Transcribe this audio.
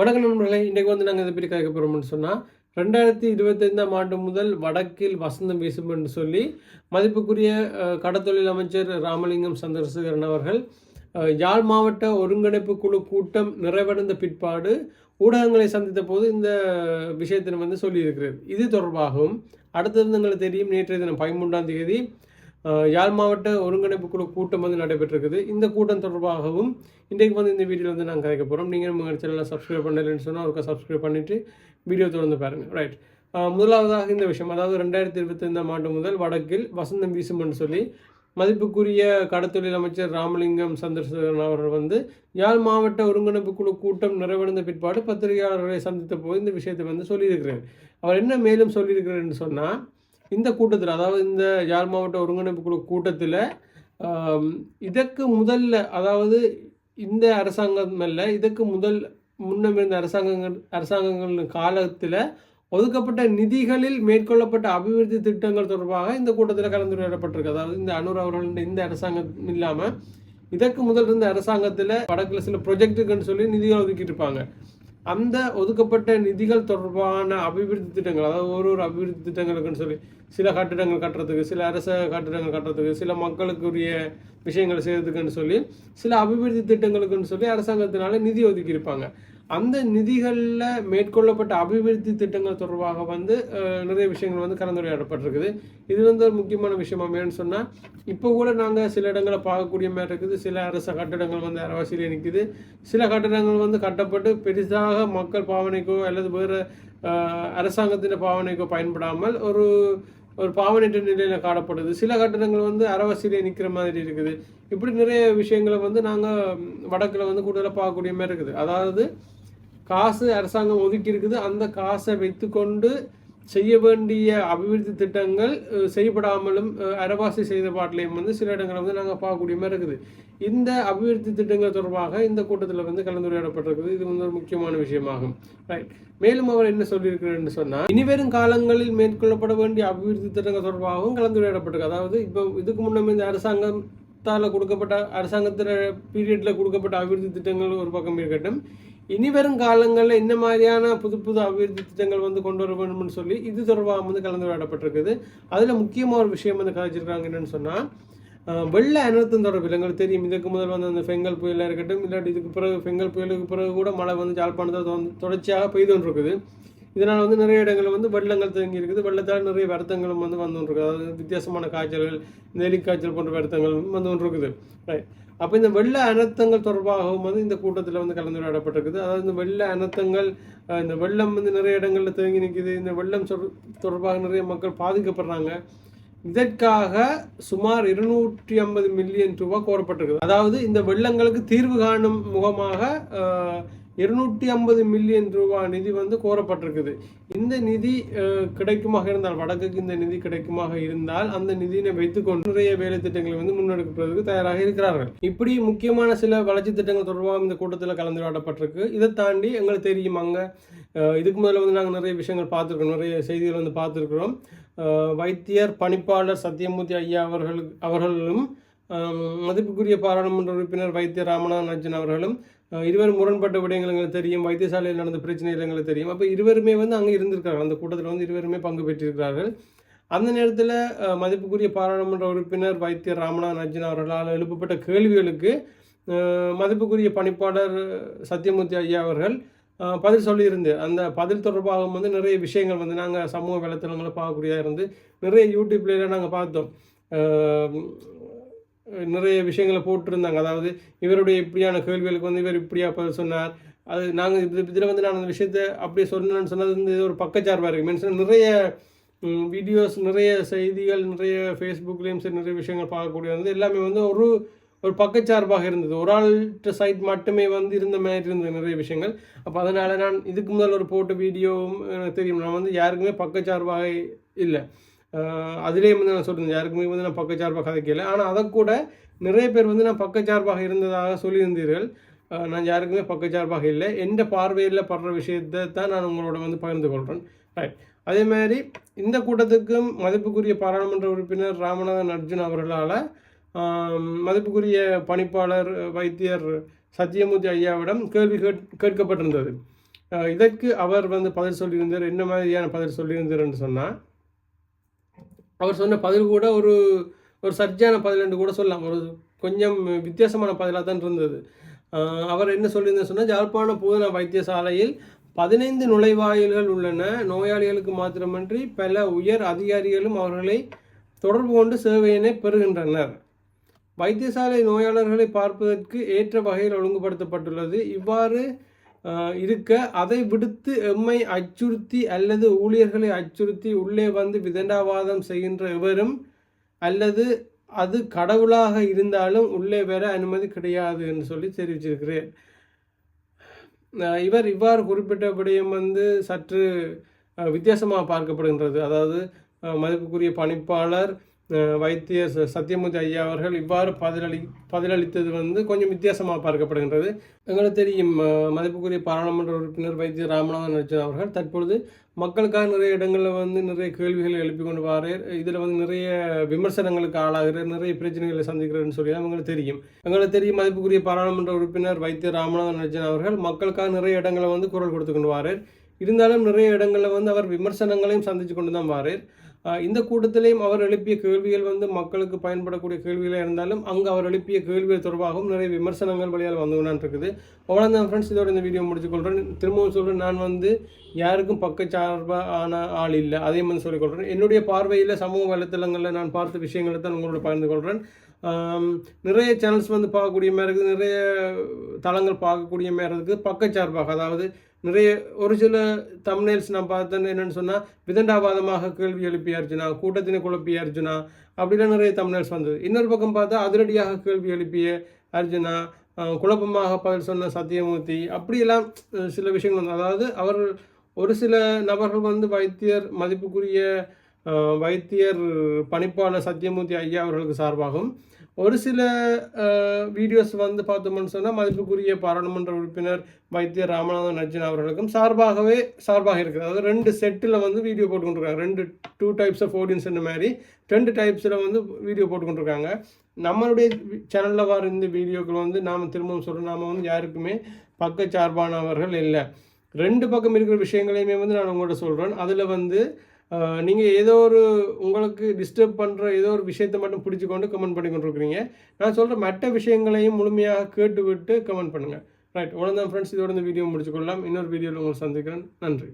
வணக்க நண்பர்களே இன்றைக்கு வந்து நாங்கள் இதை பற்றி கேட்க போகிறோம்னு சொன்னால் ரெண்டாயிரத்தி இருபத்தைந்தாம் ஆண்டு முதல் வடக்கில் வசந்தம் வீசும் என்று சொல்லி மதிப்புக்குரிய கடத்தொழில் அமைச்சர் ராமலிங்கம் சந்திரசேகரன் அவர்கள் யாழ் மாவட்ட ஒருங்கிணைப்பு குழு கூட்டம் நிறைவடைந்த பிற்பாடு ஊடகங்களை சந்தித்த போது இந்த விஷயத்தை வந்து சொல்லியிருக்கிறார். இது தொடர்பாகவும் அடுத்தது எங்களுக்கு தெரியும் நேற்றைய தினம் பதிமூன்றாம் தேதி யாழ் மாவட்ட ஒருங்கிணைப்பு குழு கூட்டம் வந்து நடைபெற்றிருக்குது. இந்த கூட்டம் தொடர்பாகவும் இன்றைக்கு வந்து இந்த வீடியோ வந்து நாங்கள் கதைக்க போகிறோம் நீங்கள் நம்ம சேனலில் சப்ஸ்கிரைப் பண்ணலைன்னு சொன்னால் அவருக்கு சப்ஸ்கிரைப் பண்ணிவிட்டு வீடியோ தொடர்ந்து பாருங்கள் ரைட் முதலாவதாக இந்த விஷயம் அதாவது ரெண்டாயிரத்தி இருபத்தைந்தாம் ஆண்டு முதல் வடக்கில் வசந்தம் வீசும் என்று சொல்லி மதிப்புக்குரிய கடத்தொழில் அமைச்சர் ராமலிங்கம் சந்திரசேகரன் அவர்கள் வந்து யாழ் மாவட்ட ஒருங்கிணைப்பு குழு கூட்டம் நிறைவடைந்த பிற்பாடு பத்திரிகையாளர்களை சந்தித்த போது இந்த விஷயத்தை வந்து சொல்லியிருக்கிறார். அவர் என்ன மேலும் சொல்லியிருக்கிறார் என்று சொன்னால் இந்த கூட்டத்தில் அதாவது இந்த யாழ் மாவட்ட ஒருங்கிணைப்பு குழு கூட்டத்தில் இதற்கு முதல்ல அதாவது இந்த அரசாங்கம் அல்ல இதற்கு முதல் முன்னம் இருந்த அரசாங்கங்கள் அரசாங்கங்கள் காலத்தில் ஒதுக்கப்பட்ட நிதிகளில் மேற்கொள்ளப்பட்ட அபிவிருத்தி திட்டங்கள் தொடர்பாக இந்த கூட்டத்தில் கலந்துரையாடப்பட்டிருக்கு. அதாவது இந்த அனுர் அவர்கள் இந்த அரசாங்கம் இல்லாமல் இதற்கு முதல் இருந்த அரசாங்கத்தில் வடக்கில் சில ப்ரொஜெக்டுக்குன்னு சொல்லி நிதிகள் ஒதுக்கிட்டு இருப்பாங்க. அந்த ஒதுக்கப்பட்ட நிதிகள் தொடர்பான அபிவிருத்தி திட்டங்கள் அதாவது ஒரு ஒரு அபிவிருத்தி திட்டங்களுக்குன்னு சொல்லி சில கட்டிடங்கள் கட்டுறதுக்கு சில அரச கட்டிடங்கள் கட்டுறதுக்கு சில மக்களுக்குரிய விஷயங்கள் செய்யறதுக்குன்னு சொல்லி சில அபிவிருத்தி திட்டங்களுக்குன்னு சொல்லி அரசாங்கத்தினால நிதி ஒதுக்கியிருப்பாங்க. அந்த நிதிகளில் மேற்கொள்ளப்பட்ட அபிவிருத்தி திட்டங்கள் தொடர்பாக வந்து நிறைய விஷயங்கள் வந்து கலந்துரையாடப்பட்டிருக்குது. இது வந்து ஒரு முக்கியமான விஷயமா மேன்னு சொன்னால் இப்போ கூட நாங்கள் சில இடங்களை பார்க்கக்கூடிய மாதிரி இருக்குது. சில அரச கட்டடங்கள் வந்து அரவாசியில் நிற்குது சில கட்டடங்கள் வந்து கட்டப்பட்டு பெரிதாக மக்கள் பாவனைக்கோ அல்லது வேறு அரசாங்கத்தின் பாவனைக்கோ பயன்படாமல் ஒரு ஒரு பாவனிட்ட நிலையில் காணப்படுது. சில கட்டடங்கள் வந்து அரவாசியிலே நிற்கிற மாதிரி இருக்குது. இப்படி நிறைய விஷயங்களை வந்து நாங்கள் வடக்கில் வந்து கூடுதலாக பார்க்கக்கூடிய மாதிரி இருக்குது. அதாவது காசு அரசாங்கம் ஒதுக்கி இருக்குது அந்த காசை வைத்துக்கொண்டு செய்ய வேண்டிய அபிவிருத்தி திட்டங்கள் செய்யப்படாமலும் அரவாசி செய்த பாட்டிலையும் வந்து சில இடங்களை வந்து நாங்கள் பார்க்கக்கூடிய மாதிரி இருக்குது. இந்த அபிவிருத்தி திட்டங்கள் தொடர்பாக இந்த கூட்டத்தில் வந்து கலந்துரையாடப்பட்டிருக்குது. இது வந்து ஒரு முக்கியமான விஷயமாகும். ரைட் மேலும் அவர் என்ன சொல்லியிருக்கிறார்னு சொன்னால் இனிவரும் காலங்களில் மேற்கொள்ளப்பட வேண்டிய அபிவிருத்தி திட்டங்கள் தொடர்பாகவும் கலந்துரையாடப்பட்டிருக்கு. அதாவது இப்போ இதுக்கு முன்னே இந்த அரசாங்கத்தால் கொடுக்கப்பட்ட அரசாங்கத்தில் பீரியடில் கொடுக்கப்பட்ட அபிவிருத்தி திட்டங்கள் ஒரு பக்கம் இருக்கட்டும். இனி வரும் காலங்களில் என்ன மாதிரியான புது புது அபிவிருத்தி திட்டங்கள் வந்து கொண்டு வர வேணும்னு சொல்லி இது தொடர்பாக வந்து கலந்துரையாடப்பட்டிருக்குது. அதில் முக்கியமாக ஒரு விஷயம் வந்து கதைச்சிருக்காங்க என்னென்னு சொன்னால் வெள்ள அனர்த்தம் தொடர்பில் எங்களுக்கு தெரியும். இதுக்கு முதல் வந்து அந்த ஃபெங்கல் புயலாக இருக்கட்டும் இல்லாட்டி இதுக்கு பிறகு ஃபெங்கல் புயலுக்கு பிறகு கூட மழை வந்து ஜாழ்ப்பாணத்தை தொ- தொடர்ச்சியாக பெய்து கொண்டிருக்குது. இதனால் வந்து நிறைய இடங்களில் வந்து வெள்ளங்கள் தேங்கி இருக்குது. வெள்ளத்தால் நிறைய வருத்தங்களும் வந்து வந்து இருக்குது அதாவது வித்தியாசமான காய்ச்சல்கள் இந்த எலிக்காய்ச்சல் போன்ற வருத்தங்கள் வந்து கொண்டிருக்குது. ரைட் அப்போ இந்த வெள்ள அனர்த்தங்கள் தொடர்பாகவும் வந்து இந்த கூட்டத்தில் வந்து கலந்துரையாடப்பட்டிருக்குது. அதாவது இந்த வெள்ள அனர்த்தங்கள் இந்த வெள்ளம் வந்து நிறைய இடங்களில் தேங்கி நிற்குது இந்த வெள்ளம் தொடர்பாக நிறைய மக்கள் பாதிக்கப்படுறாங்க. இதற்காக சுமார் இருநூற்றி ஐம்பது மில்லியன் ரூபாய் கோரப்பட்டிருக்குது. அதாவது இந்த வெள்ளங்களுக்கு தீர்வு காணும் முகமாக இருநூற்றி ஐம்பது மில்லியன் ரூபாய் நிதி வந்து கோரப்பட்டிருக்குது. இந்த நிதி கிடைக்குமாக இருந்தால் வடக்குக்கு இந்த நிதி கிடைக்குமாக இருந்தால் அந்த நிதியினை வைத்துக்கொண்டு நிறைய வேலை திட்டங்களை வந்து முன்னெடுப்பதற்கு தயாராக இருக்கிறார்கள். இப்படி முக்கியமான சில வளர்ச்சி திட்டங்கள் தொடர்பாக இந்த கூட்டத்தில் கலந்துரையாடப்பட்டிருக்கு. இதை தாண்டி எங்களுக்கு தெரியும் அங்கே இதுக்கு முதல்ல வந்து நாங்கள் நிறைய விஷயங்கள் பார்த்துருக்கோம் நிறைய செய்திகள் வந்து பார்த்துருக்குறோம். வைத்தியர் பணிப்பாளர் சத்தியமூர்த்தி ஐயா அவர்கள் அவர்களும் மதிப்புக்குரிய பாராளுமன்ற உறுப்பினர் வைத்தியர் ராமநாதன் அர்ஜுன் அவர்களும் இருவரும் முரண்பட்ட விடயங்கள் எங்களுக்கு தெரியும் வைத்தியசாலையில் நடந்த பிரச்சனைகள் எங்களுக்கு தெரியும். அப்போ இருவருமே வந்து அங்கே இருந்திருக்கார்கள் அந்த கூட்டத்தில் வந்து இருவருமே பங்கு பெற்றிருக்கிறார்கள். அந்த நேரத்தில் மதிப்புக்குரிய பாராளுமன்ற உறுப்பினர் வைத்தியர் ராமநாதன் அர்ஜுன் அவர்களால் எழுப்பப்பட்ட கேள்விகளுக்கு மதிப்புக்குரிய பணிப்பாளர் சத்யமூர்த்தி ஐயா அவர்கள் பதில் சொல்லியிருந்து அந்த பதில் தொடர்பாக வந்து நிறைய விஷயங்கள் வந்து நாங்கள் சமூக வலைத்தளங்களை பார்க்கக்கூடியதாக இருந்து நிறைய யூடியூப்லாம் நாங்கள் பார்த்தோம். நிறைய விஷயங்களை போட்டிருந்தாங்க. அதாவது இவருடைய இப்படியான கேள்விகளுக்கு வந்து இவர் இப்படியா பதில் சொன்னார். அது நாங்கள் இது இதில் வந்து நான் அந்த விஷயத்தை அப்படியே சொன்னேன்னு சொன்னது வந்து இது ஒரு பக்கச்சார்பாக இருக்குது மீன்ஸ் நிறைய வீடியோஸ் நிறைய செய்திகள் நிறைய ஃபேஸ்புக்லேயும் சரி நிறைய விஷயங்கள் பார்க்கக்கூடிய வந்து எல்லாமே வந்து ஒரு ஒரு பக்கச்சார்பாக இருந்தது. ஒரு ஆள்கிட்ட சைட் மட்டுமே வந்து இருந்த மாதிரி இருந்தது நிறைய விஷயங்கள். அப்போ அதனால் நான் இதுக்கு முதல் ஒரு போட்ட வீடியோவும் எனக்கு தெரியும். நான் வந்து யாருக்குமே பக்கச்சார்பாக இல்லை. அதிலே வந்து நான் சொல்லியிருந்தேன் யாருக்குமே வந்து நான் பக்கச்சார்பாக கதைக்கல. ஆனால் அதை கூட நிறைய பேர் வந்து நான் பக்கச்சார்பாக இருந்ததாக சொல்லியிருந்தீர்கள். நான் யாருக்குமே பக்கச்சார்பாக இல்லை. எந்த பார்வையில் படுற விஷயத்தை தான் நான் உங்களோட வந்து பகிர்ந்து கொள்கிறேன் ரைட் அதே மாதிரி இந்த கூட்டத்துக்கும் மதிப்புக்குரிய பாராளுமன்ற உறுப்பினர் ராமநாதன் அர்ஜுன் அவர்களால் மதிப்புக்குரிய பணிப்பாளர் வைத்தியர் சத்யமூர்த்தி ஐயாவிடம் கேள்வி கேட் கேட்கப்பட்டிருந்தது. இதற்கு அவர் வந்து பதில் சொல்லியிருந்தார். என்ன மாதிரியான பதில் சொல்லியிருந்தார்னு சொன்னால் அவர் சொன்ன பதில் கூட ஒரு ஒரு சர்ஜான பதில் என்று கூட சொல்லலாம். ஒரு கொஞ்சம் வித்தியாசமான பதிலாக தான் இருந்தது. அவர் என்ன சொல்லியிருந்தேன் சொன்னால் யாழ்ப்பாண பூதனா வைத்தியசாலையில் பதினைந்து நுழைவாயில்கள் உள்ளன. நோயாளிகளுக்கு மாத்திரமன்றி பல உயர் அதிகாரிகளும் அவர்களை தொடர்பு கொண்டு சேவையினை பெறுகின்றனர். வைத்தியசாலை நோயாளர்களை பார்ப்பதற்கு ஏற்ற வகையில் ஒழுங்குபடுத்தப்பட்டுள்ளது. இவ்வாறு இருக்க அதை விடுத்து எம்மை அச்சுறுத்தி அல்லது ஊழியர்களை அச்சுறுத்தி உள்ளே வந்து விதண்டாவாதம் செய்கின்ற எவரும் அல்லது அது கடவுளாக இருந்தாலும் உள்ளே வர அனுமதி கிடையாது என்று சொல்லி தெரிவிச்சிருக்கிறேன். இவர் இவ்வாறு குறிப்பிட்ட விடயம் வந்து சற்று வித்தியாசமாக பார்க்கப்படுகின்றது. அதாவது மதிப்புக்குரிய பணிப்பாளர் வைத்திய சத்யமூர்த்தி ஐயா அவர்கள் இவ்வாறு பதிலளி பதிலளித்தது வந்து கொஞ்சம் வித்தியாசமாக பார்க்கப்படுகின்றது. எங்களுக்கு தெரியும் மதிப்புக்குரிய பாராளுமன்ற உறுப்பினர் வைத்திய ராமநாதன் அர்ஜுன் அவர்கள் தற்பொழுது மக்களுக்காக நிறைய இடங்களில் வந்து நிறைய கேள்விகளை எழுப்பி கொண்டு வரார் இதில் வந்து நிறைய விமர்சனங்களுக்கு ஆளாகிறார் நிறைய பிரச்சனைகளை சந்திக்கிறார்னு சொல்லி அவங்களுக்கு தெரியும். எங்களுக்கு தெரியும் மதிப்புக்குரிய பாராளுமன்ற உறுப்பினர் வைத்திய ராமநாதன் அர்ஜுன் அவர்கள் மக்களுக்காக நிறைய இடங்களை வந்து குரல் கொடுத்து கொண்டு வரார் இருந்தாலும் நிறைய இடங்களில் வந்து அவர் விமர்சனங்களையும் சந்தித்து கொண்டு தான் வரார் இந்த கூட்டத்திலையும் அவர் எழுப்பிய கேள்விகள் வந்து மக்களுக்கு பயன்படக்கூடிய கேள்விகளாக இருந்தாலும் அங்கே அவர் எழுப்பிய கேள்விகள் தொடர்பாகவும் நிறைய விமர்சனங்கள் வழியால் வந்து இருக்குது அவ்வளோ தான் ஃப்ரெண்ட்ஸ் இதோட இந்த வீடியோ முடிச்சுக்கொள்கிறேன் திரும்பவும் சொல்கிறேன் நான் வந்து யாருக்கும் பக்கச்சார்பாக ஆன ஆள் இல்லை. அதே மாதிரி சொல்லிக்கொள்கிறேன் என்னுடைய பார்வையில் சமூக வலைத்தளங்களில் நான் பார்த்த விஷயங்களை தான் உங்களோட பகிர்ந்து கொள்கிறேன் நிறைய சேனல்ஸ் வந்து பார்க்கக்கூடிய மாதிரி இருக்குது. நிறைய தளங்கள் பார்க்கக்கூடிய மாதிரி இருக்குது. பக்கச்சார்பாக அதாவது நிறைய ஒரு சில தம்னேல்ஸ் நான் பார்த்தேன் என்னென்னு சொன்னால் விதண்டாவாதமாக கேள்வி எழுப்பிய அர்ஜுனா கூட்டத்தினை குழப்பிய அர்ஜுனா அப்படிலாம் நிறைய தம்னேல்ஸ் வந்தது. இன்னொரு பக்கம் பார்த்தா அதிரடியாக கேள்வி எழுப்பிய அர்ஜுனா குழப்பமாக பதில் சொன்ன சத்தியமூர்த்தி அப்படியெல்லாம் சில விஷயங்கள் வந்து அதாவது அவர் ஒரு சில நபர்கள் வந்து வைத்தியர் மதிப்புக்குரிய வைத்தியர் பணிப்பாளர் சத்தியமூர்த்தி ஐயா அவர்களுக்கு சார்பாகவும் ஒரு சில வீடியோஸ் வந்து பார்த்தோம்னு சொன்னால் மதிப்புக்குரிய பாராளுமன்ற உறுப்பினர் வைத்திய ராமநாதன் அர்ஜுன் அவர்களுக்கும் சார்பாகவே சார்பாக இருக்குது அதாவது ரெண்டு செட்டில் வந்து வீடியோ போட்டுக்கொண்டிருக்காங்க. ரெண்டு டூ டைப்ஸ் ஆஃப் ஆடியன்ஸ் மாதிரி ரெண்டு டைப்ஸில் வந்து வீடியோ போட்டுக்கொண்டிருக்காங்க. நம்மளுடைய சேனலில் வர இந்த வீடியோக்கள் வந்து நாம் திரும்பவும் சொல்கிறோம் நாம் வந்து யாருக்குமே பக்கச்சார்பானவர்கள் இல்லை. ரெண்டு பக்கம் இருக்கிற விஷயங்களையுமே வந்து நான் உங்கள்கிட்ட சொல்கிறேன் அதில் வந்து நீங்கள் ஏதோ ஒரு உங்களுக்கு டிஸ்டர்ப் பண்ணுற ஏதோ ஒரு விஷயத்தை மட்டும் பிடிச்சிக்கொண்டு கமெண்ட் பண்ணி கொண்டிருக்கிறீங்க. நான் சொல்கிற மற்ற விஷயங்களையும் முழுமையாக கேட்டு விட்டு கமெண்ட் பண்ணுங்கள் ரைட் உடனே ஃப்ரெண்ட்ஸ் இதோட இந்த வீடியோ முடிச்சுக்கொள்ளலாம். இன்னொரு வீடியோவில் உங்களை சந்திக்கிறேன். நன்றி.